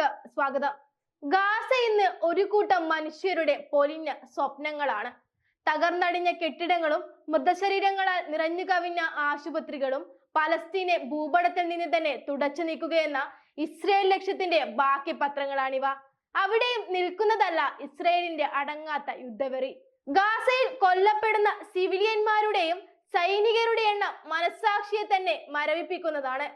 സ്വാഗതം. ഗാസ ഇന്ന് ഒരു കൂട്ടം മനുഷ്യരുടെ പൊലിഞ്ഞ സ്വപ്നങ്ങളാണ്. തകർന്നടിഞ്ഞ കെട്ടിടങ്ങളും മൃതശരീരങ്ങളാൽ നിറഞ്ഞു കവിഞ്ഞ ആശുപത്രികളും പലസ്തീനെ ഭൂപടത്തിൽ നിന്ന് തന്നെ തുടച്ചു നീക്കുകയെന്ന ഇസ്രയേൽ ലക്ഷ്യത്തിന്റെ ബാക്കി പത്രങ്ങളാണിവ. അവിടെയും നിൽക്കുന്നതല്ല ഇസ്രയേലിന്റെ അടങ്ങാത്ത യുദ്ധവെറി. ഗാസയിൽ കൊല്ലപ്പെടുന്ന സിവിലിയന്മാരുടെയും സൈനികരുടെ എണ്ണം മനസ്സാക്ഷിയെ തന്നെ മരവിപ്പിക്കുന്നതാണ്.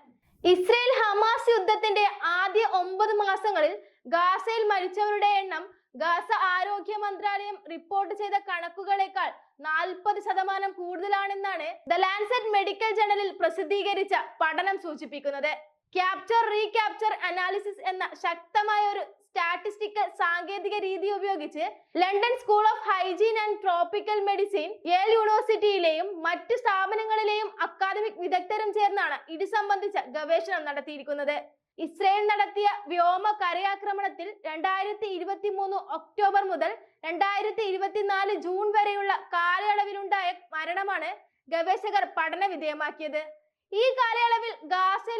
ഇസ്രയേൽ ഹമാസ് യുദ്ധത്തിന്റെ ആദ്യ ഒമ്പത് മാസങ്ങളിൽ ഗാസയിൽ മരിച്ചവരുടെ എണ്ണം ഗാസ ആരോഗ്യ മന്ത്രാലയം റിപ്പോർട്ട് ചെയ്ത കണക്കുകളേക്കാൾ നാൽപ്പത് ശതമാനം കൂടുതലാണെന്നാണ് ദ ലാൻസെറ്റ് മെഡിക്കൽ ജേണലിൽ പ്രസിദ്ധീകരിച്ച പഠനം സൂചിപ്പിക്കുന്നത്. ക്യാപ്ചർ റീക്യാപ്ചർ അനാലിസിസ് എന്ന ശക്തമായ ഒരു സ്റ്റാറ്റിസ്റ്റിക്കൽ സാങ്കേതിക രീതി ഉപയോഗിച്ച് London school of hygiene and tropical medicine Yale യൂണിവേഴ്സിറ്റിയിലെയും മറ്റ് സ്ഥാപനങ്ങളിലെയും അക്കാദമിക് വിദഗ്ധരും ചേർന്നാണ് ഇത് സംബന്ധിച്ച ഗവേഷണം നടത്തിയിരിക്കുന്നത്. ഇസ്രയേൽ നടത്തിയ വ്യോമ കരയാക്രമണത്തിൽ രണ്ടായിരത്തി ഇരുപത്തി മൂന്ന് ഒക്ടോബർ മുതൽ രണ്ടായിരത്തി ഇരുപത്തിനാല് ജൂൺ വരെയുള്ള കാലയളവിലുണ്ടായ മരണമാണ് ഗവേഷകർ പഠന വിധേയമാക്കിയത് ഈ കാലയളവിൽ എണ്ണം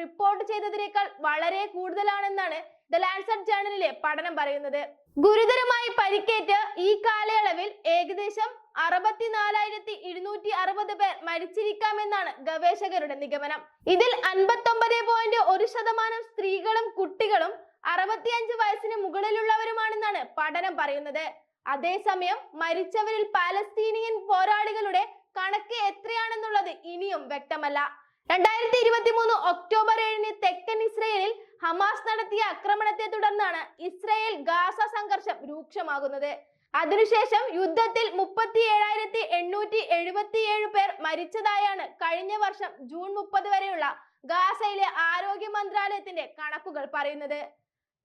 റിപ്പോർട്ട് ചെയ്തതിനേക്കാൾ വളരെ കൂടുതലാണെന്നാണ് ദ ലാൻസറ്റ് ജേണലിലെ പഠനം പറയുന്നത്. ഗുരുതരമായി പരിക്കേറ്റ് ഈ കാലയളവിൽ ഏകദേശം അറുപത്തിനാലായിരത്തി ഇരുന്നൂറ്റി അറുപത് പേർ മരിച്ചിരിക്കാമെന്നാണ് ഗവേഷകരുടെ നിഗമനം. ഇതിൽ അൻപത്തൊമ്പത് പോയിന്റ് ഒരു ശതമാനം സ്ത്രീകളും കുട്ടികളും അറുപത്തിയഞ്ച് വയസ്സിന് മുകളിലുള്ളവരുമാണെന്നാണ് പഠനം പറയുന്നത്. അതേസമയം മരിച്ചവരിൽ പാലസ്തീനിയൻ പോരാളികളുടെ കണക്ക് എത്രയാണെന്നുള്ളത് ഇനിയും വ്യക്തമല്ല. രണ്ടായിരത്തി ഇരുപത്തി മൂന്ന് ഒക്ടോബർ ഏഴിന് തെക്കൻ ഇസ്രയേലിൽ ഹമാസ് നടത്തിയ ആക്രമണത്തെ തുടർന്നാണ് ഇസ്രയേൽ ഗാസ സംഘർഷം രൂക്ഷമാകുന്നത്. അതിനുശേഷം യുദ്ധത്തിൽ മുപ്പത്തി ഏഴായിരത്തി എണ്ണൂറ്റി എഴുപത്തിയേഴ് പേർ മരിച്ചതായാണ് കഴിഞ്ഞ വർഷം ജൂൺ മുപ്പത് വരെയുള്ള ഗാസയിലെ ആരോഗ്യ മന്ത്രാലയത്തിന്റെ കണക്കുകൾ പറയുന്നത്.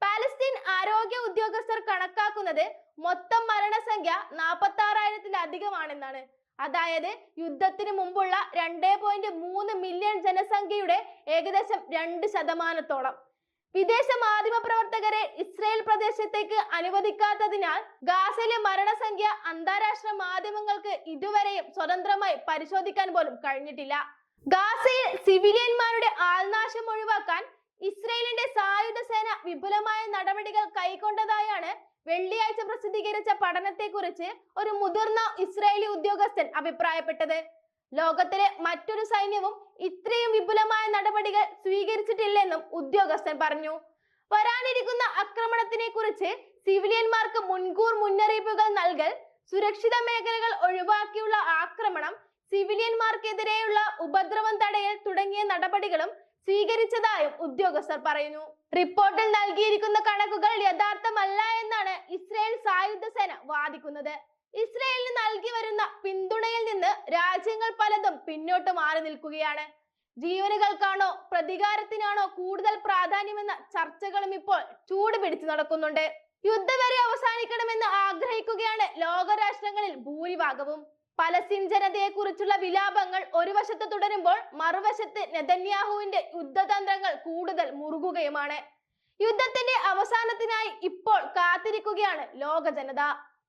പാലസ്തീൻ ആരോഗ്യ ഉദ്യോഗസ്ഥർ കണക്കാക്കുന്നത് മൊത്തം മരണസംഖ്യ നാൽപ്പത്തി ആറായിരത്തിലധികമാണെന്നാണ് അതായത് യുദ്ധത്തിന് മുമ്പുള്ള രണ്ടേ പോയിന്റ് മൂന്ന് മില്യൺ ജനസംഖ്യയുടെ ഏകദേശം രണ്ട് ശതമാനത്തോളം. വിദേശ മാധ്യമ പ്രവർത്തകരെ ഇസ്രയേൽ പ്രദേശത്തേക്ക് അനുവദിക്കാത്തതിനാൽ ഗാസയിലെ മരണസംഖ്യ അന്താരാഷ്ട്ര മാധ്യമങ്ങൾക്ക് ഇതുവരെയും സ്വതന്ത്രമായി പരിശോധിക്കാൻ പോലും കഴിഞ്ഞിട്ടില്ല. ഗാസയിൽ സിവിലിയന്മാരുടെ ആൾനാശം ഒഴിവാക്കാൻ ഇസ്രയേലിന്റെ സായുധ സേന വിപുലമായ നടപടികൾ കൈക്കൊണ്ടതായാണ് വെള്ളിയാഴ്ച പ്രസിദ്ധീകരിച്ച പഠനത്തെക്കുറിച്ച് ഒരു മുതിർന്ന ഇസ്രായേലി ഉദ്യോഗസ്ഥൻ അഭിപ്രായപ്പെട്ടത്. ലോകത്തിലെ മറ്റൊരു സൈന്യവും ഇത്രയും വിപുലമായ നടപടികൾ സ്വീകരിച്ചിട്ടില്ലെന്നും ഉദ്യോഗസ്ഥൻ പറഞ്ഞു. വരാനിരിക്കുന്ന ആക്രമണത്തിനെ കുറിച്ച് സിവിലിയന്മാർക്ക് മുൻകൂർ മുന്നറിയിപ്പുകൾ നൽകൽ സുരക്ഷിത മേഖലകൾ ഒഴിവാക്കിയുള്ള ആക്രമണം സിവിലിയന്മാർക്കെതിരെയുള്ള ഉപദ്രവം തടയൽ തുടങ്ങിയ നടപടികളും സ്വീകരിച്ചതായും ഉദ്യോഗസ്ഥർ പറയുന്നു. റിപ്പോർട്ടിൽ നൽകിയിരിക്കുന്ന കണക്കുകൾ യഥാർത്ഥമല്ല എന്നാണ് ഇസ്രയേൽ സായുധ സേന വാദിക്കുന്നത്. ഇസ്രയേലിന് നൽകി വരുന്ന പിന്തുണയിൽ നിന്ന് രാജ്യങ്ങൾ പലതും പിന്നോട്ട് മാറി നിൽക്കുകയാണ്. ജീവനുകൾക്കാണോ പ്രതികാരത്തിനാണോ കൂടുതൽ പ്രാധാന്യമെന്ന ചർച്ചകളും ഇപ്പോൾ ചൂട് പിടിച്ചു നടക്കുന്നുണ്ട്. യുദ്ധം വരെ അവസാനിക്കണമെന്ന് ആഗ്രഹിക്കുകയാണ് ലോകരാഷ്ട്രങ്ങളിൽ ഭൂരിഭാഗവും. പലസ്തീൻ ജനതയെക്കുറിച്ചുള്ള വിലാപങ്ങൾ ഒരു വശത്ത് തുടരുമ്പോൾ മറുവശത്ത് നെതന്യാഹുവിന്റെ യുദ്ധതന്ത്രങ്ങൾ കൂടുതൽ മുറുകുകയുമാണ്. യുദ്ധത്തിന്റെ അവസാനത്തിനായി ഇപ്പോൾ കാത്തിരിക്കുകയാണ് ലോക ജനത